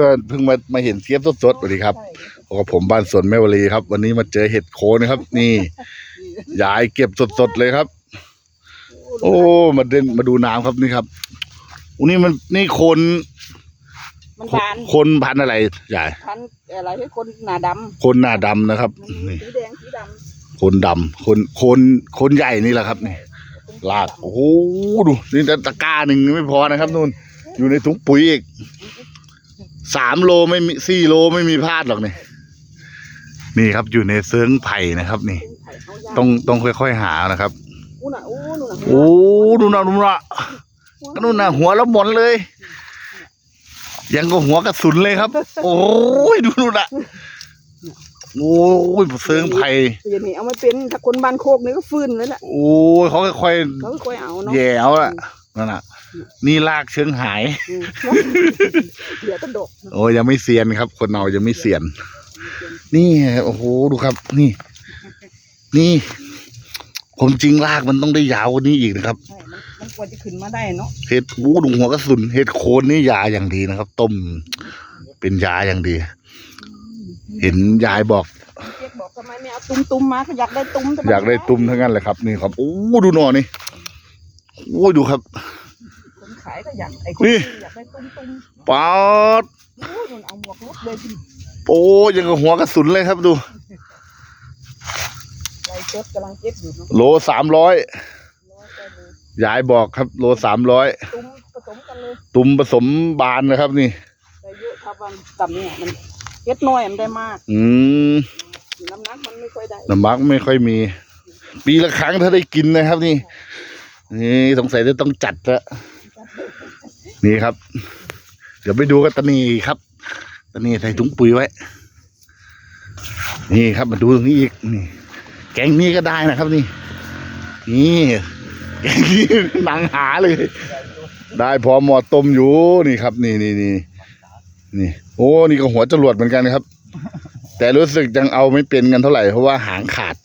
พื่อนเพิ่งมามาเห็นเทียบสดๆสวัสดีครับใช่พบกับผมบ้านสวนแม่วลีครับ วันนี้มาเจอเห็ดโคนนะครับ นี่ยายเก็บสดๆเลยครับ โอ้มาเด่นมาดูน้ำครับนี่ครับอุ้นี่มันนี่โคนมันบานโคนพันธุ์อะไรยายพันอะไรให้คนหนาดโคนหน้าดำนะครับำนี่สีแดงสีดโคนดำโคนโคนโคนใหญ่นี่แหละครับนี่ำลากโอ้โหดูนี่ตะกร้าหนึ่งไม่พอนะครับนู่นอยู่ในถุงปุ๋ยอีก สามโลไม่มีสี่โลไม่มีพลาดหรอกนี่นี่ครับอยู่ในเซิงไผ่นะครับ นี่ไข่เขาย่างต้องต้องค่อยๆหานะครับอู้น่ะอู้นู่นน่ะโอ้ดูนะดูนะก็นู่นนะหัวแล้วหมนเลย ยังก็หัวกระสุนเลยครับ โอ้ยดูนู่นนะโอ้ยเซิงไผ่อย่างนี้เอาไม่เป็นถ้าคนบ้านโคกนี่ก็ฟื้นเลยแหละโอ้ยเขาค่อยเขาก็ค่อยเอาเนาะๆแย่เอาละนั่นน่ะ นี่ลากเชิงหายอืมเดี๋ยวก็ดกโอ้ยยังไม่เซียนครับ คนเอายังไม่เซียน นี่โอ้โหดูครับ นี่ นี่ผมจริงลากมันต้องได้ยาวกว่านี้อีกนะครับ ใช่มันมันกว่าจะขึ้นมาได้เนาะเห็ดบูดุงหัวกระสุนเห็ดโคนนี่ยาอย่างดีนะครับ ต้มเป็นยาอย่างดี เห็นยายบอก เจ๊กบอกทำไมไม่เอาตุ้มตุ้มๆมาเขาอยากได้ตุ้มทำมอยากได้ตุ้มทั้งนั้นเลยครับ นี่ครับโอ้ดูหน่อนี่โอ้ยดูครับคน ขายก็อยากไอ้คนนี่ซื้ออยากได้ตุ้มตุ้มป๊าดโอ้ยนู่นเอาหมวกรถเลยที่โอ้ยยังกับหัวกระสุนเลยครับดู ไรเจ็บกำลังเจ็บอยู่เนาะโลสามร้อยร้อยไปเลยยายบอกครับ โลสามร้อยตุ้มผสมกันเลยตุ่มผสมบานนะครับนี่ได้เยอะถ้าวันต่ำเนี่ยมันเก็ดน้อยมันได้มากอืมน้ำหนักมันไม่ค่อยได้น้ำมักไม่ค่อยมี ปีละครั้งถ้าได้กินนะครับนี่ นี่สงสัยจะต้องจัดละ นี่ครับ เดี๋ยวไปดูกันตานีครับตานีใส่ถุงปุ๋ยไว้ นี่ครับมาดูตรงนี้อีกนี่ แกงนี้ก็ได้นะครับนี่ นี่แกงนี้หนังหาเลย ได้พอหมอต้มอยู่นี่ครับ นี่นี่นี่นี่ โอ้นี่ก็หัวจรวดเหมือนกันครับ แต่รู้สึกยังเอาไม่เป็นกันเท่าไหร่เพราะว่าหางขาด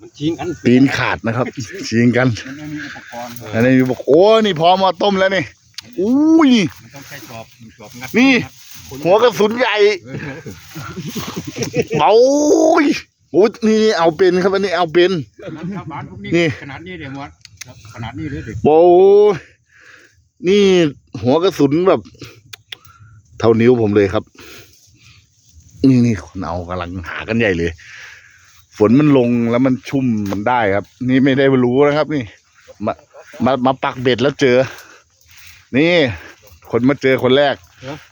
มันชิงกันตีนขาดนะครับ ชิงกันมันไม่มีอุปกรณ์อันนี้บอกโอ้นี่พอหมาต้มแล้วนี่ อุ้ย มันต้องใช้จอบจอบงัดนี่งัดหัวกระสุนใหญ่เออเบายโอ้ยนี่เอาเป็นครับอันนี้เอาเป็น มันชาวบ้านพวกนี้นี่ ขนาดนี้เดี๋ยวหมดครับขนาดนี้เลยเด็กโอ้ยนี่หัวกระสุนแบบ เท่านิ้วผมเลยครับ นี่นี่คนเอากำลังหากันใหญ่เลย ฝนมันลงแล้วมันชุ่มมันได้ครับ นี่ไม่ได้รู้นะครับ นี่ มามามาปักเบ็ดแล้วเจอ นี่ คนมาเจอคนแรก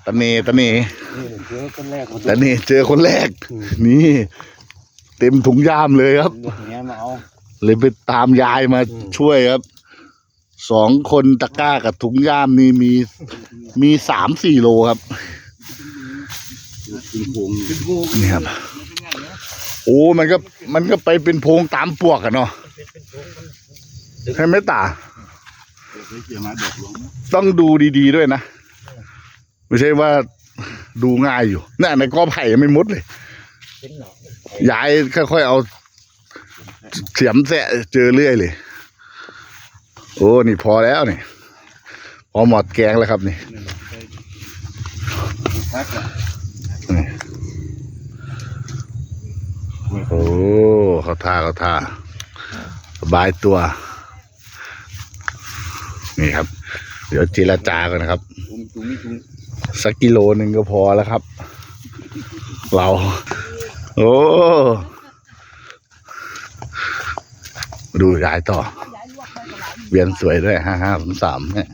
ตะเนตะเนนี่เจอคนแรกตะเนเจอคนแรก นี่ เต็มถุงย่ามเลยครับอย่างเงี้ยมาเอา เลยไปตามยายมาอืม ช่วยครับสองคนตะกร้ากับถุงย่ามนี่มีมีสามสี่โลครับ กินโป่งกินโพงนี่ครับ โอ้มันก็มันก็ไปเป็นโพรงตามปวกอะเนาะใช่ไหมตา ต้องดูดีๆด้วยนะ ไม่ใช่ว่าดูง่ายอยู่น่ะในกอไผ่ยังไม่มุดเลยเป็นหรอกยายค่อยๆเอาเสียมแสะเจอเรื่อยเลย โอ้ นี่พอแล้วนี่พอหมดแกงแล้วครับนี่พักอะโอ้เขาท่าเขาท่าสบายตัว นี่ครับ เดี๋ยวเจรจากันะครับจุงจุงนี่จุงสักกิโลหนึ่งก็พอแล้วครับ เรา โอ้มาดูยายต่อ เวียนสวยด้วยห้าห้าสามสามเนี่ย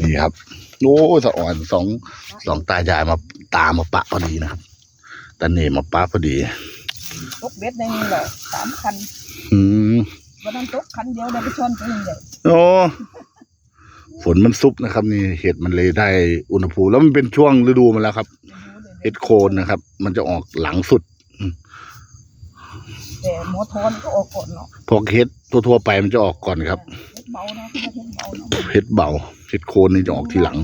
นี่ครับ โอ้สะอ่อนสองสองตายายมาตามมาปะพอดีนะครับตาเนมาปะพอดีตกเบ็ดในนี่แหละสามคันอืม วันนั้นตกคันเดียวได้ไปชนตัวใหญ่โอ้ฝนมันซุบนะครับ นี่เห็ดมันเลยได้อุณหภูมิแล้วมันเป็นช่วงฤดูมันแล้วครับ เห็ดโคนนะครับ มันจะออกหลังสุดแต่หมอทอนก็ออกก่อนเนาะพวกเห็ดทั่วๆไปมันจะออกก่อนครับเฮ็ดเบาเนาะเฮ็ดเบาเนาะเห็ดเบาเห็ดโคนนี่จะออกทีหลัง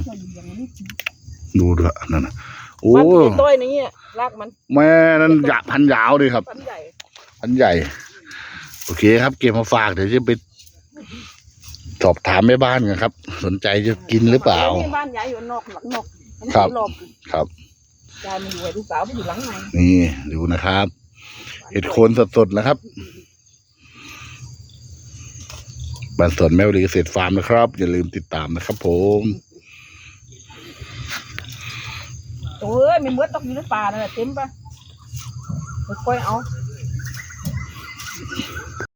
ดูด้วยนั่นนะโอ้มันเป็นต้อยนี่รากมัน แม่นั่นยาพันยาวเลยครับ พันใหญ่พันใหญ่ โอเคครับ เก็บมาฝากเดี๋ยวจะไปสอบถามแม่บ้านกันครับ สนใจจะกินหรือเปล่านี่บ้านใหญ่อยู่นอกหลังนอกมันครับหลบครับ ยายมันอยู่ไอ้ลูกสาวมันอยู่หลังในนี่ดูนะครับ เห็ดโคนสดๆนะครับบ้านสวนแม่วลีเกษตรฟาร์มนะครับ อย่าลืมติดตามนะครับผมโอ้ยไม่เมื่อต้องอยู่ในป่านั่นแหละเต็มปะค่อยๆเอา